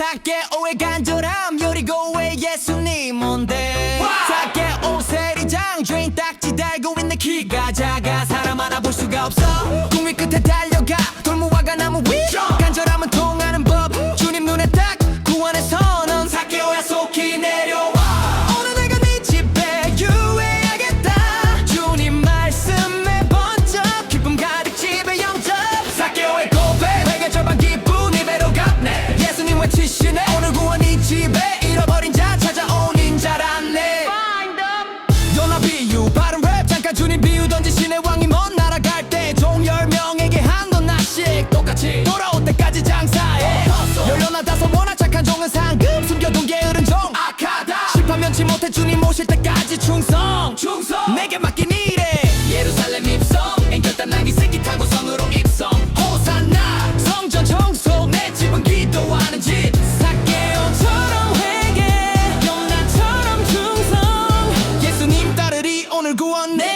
사개오의 간절함 요리고의 예수님 뭔데 시네 오늘 구원 이 집에 잃어버린 자 찾아온 안내 연화 비유 바른 랩 잠깐 주님 비유 던지시네 왕이 먼 나라 갈때 종 열명에게 한 돈 나씩 똑같이 돌아올 때까지 장사해. 열려나 다섯 워낙 착한 종은 상금 숨겨둔 게으른 종. 악하다. 심판 면치 못해 주님 오실 때까지 충성. 충성. 내게 일 회개 연